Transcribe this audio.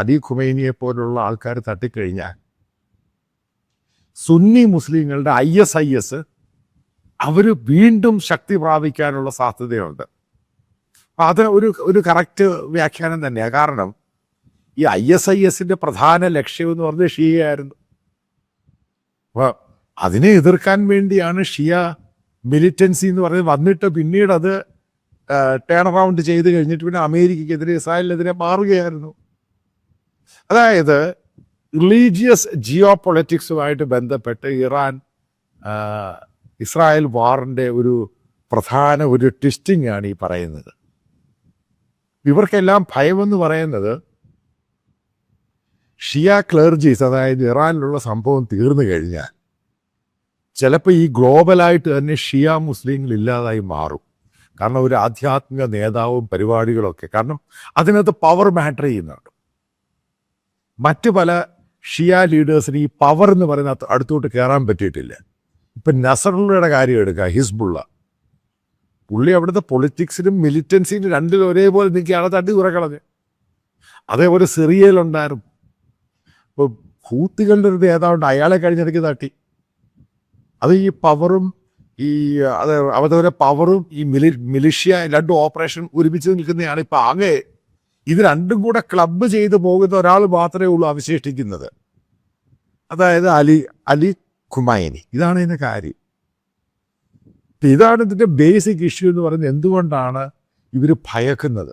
അലി ഖുമൈനിയെ പോലുള്ള ആൾക്കാർ തട്ടിക്കഴിഞ്ഞാൽ സുന്നി മുസ്ലിങ്ങളുടെ ഐ എസ് ഐ എസ് അവർ വീണ്ടും ശക്തി പ്രാപിക്കാനുള്ള സാധ്യതയുണ്ട്. അത് ഒരു ഒരു കറക്റ്റ് വ്യാഖ്യാനം തന്നെയാണ്. കാരണം ഈ ഐ എസ് ഐ എസിന്റെ പ്രധാന ലക്ഷ്യം എന്ന് പറഞ്ഞത് ഷിയായിരുന്നു അപ്പോൾ അതിനെ എതിർക്കാൻ വേണ്ടിയാണ് ഷിയ മിലിറ്റൻസി എന്ന് പറയുന്നത് വന്നിട്ട് പിന്നീട് അത് ടേൺ അറൗണ്ട് ചെയ്ത് കഴിഞ്ഞിട്ട് പിന്നെ അമേരിക്കക്കെതിരെ ഇസ്രായേലിനെതിരെ മാറുകയായിരുന്നു. അതായത് റിലീജിയസ് ജിയോ പൊളിറ്റിക്സുമായിട്ട് ബന്ധപ്പെട്ട് ഇറാൻ ഇസ്രായേൽ വാറിന്റെ ഒരു പ്രധാന ഒരു ട്വിസ്റ്റിംഗ് ആണ് ഈ പറയുന്നത്. ഇവർക്കെല്ലാം ഭയമെന്ന് പറയുന്നത് ഷിയ ക്ലർജീസ് അതായത് ഇറാനിലുള്ള സംഭവം തീർന്നു കഴിഞ്ഞാൽ ചിലപ്പോൾ ഈ ഗ്ലോബലായിട്ട് തന്നെ ഷിയ മുസ്ലിങ്ങൾ ഇല്ലാതായി മാറും. കാരണം ഒരു ആധ്യാത്മിക നേതാവും പരിപാടികളൊക്കെ. കാരണം അതിനകത്ത് പവർ മാറ്റർ ചെയ്യുന്നുണ്ട്. മറ്റ് പല ഷിയ ലീഡേഴ്സിന് ഈ പവർ എന്ന് പറയുന്ന അടുത്തോട്ട് കയറാൻ പറ്റിയിട്ടില്ല. ഇപ്പം നസറുള്ളയുടെ കാര്യം എടുക്കുക ഹിസ്ബുള്ള. പുള്ളി അവിടുത്തെ പൊളിറ്റിക്സിലും മിലിറ്റൻസിലും രണ്ടിലും ഒരേപോലെ നിൽക്കുകയാണ് തട്ടി കുറക്കളഞ്ഞ് അതേപോലെ സിറിയയിലുണ്ടായിരുന്നു. ഇപ്പോൾ ഹൂത്തികളുടെ ഒരു നേതാവുണ്ട് അയാളെ കഴിഞ്ഞിടയ്ക്ക് തട്ടി. അത് ഈ പവറും ഈ അത് അതുപോലെ പവറും ഈ മിലി മിലിഷ്യ രണ്ടും ഓപ്പറേഷൻ ഒരുമിച്ച് നിൽക്കുന്നതാണ് ഇപ്പം ആകെ ഇത് രണ്ടും കൂടെ ക്ലബ്ബ് ചെയ്ത് പോകുന്ന ഒരാൾ മാത്രമേ ഉള്ളൂ അവശേഷിക്കുന്നത്. അതായത് അലി അലി ഖുമൈനി. ഇതാണ് ഇതിന്റെ കാര്യം. ഇതാണ് ഇതിന്റെ ബേസിക് ഇഷ്യൂ എന്ന് പറയുന്നത് എന്തുകൊണ്ടാണ് ഇവർ ഭയക്കുന്നത്?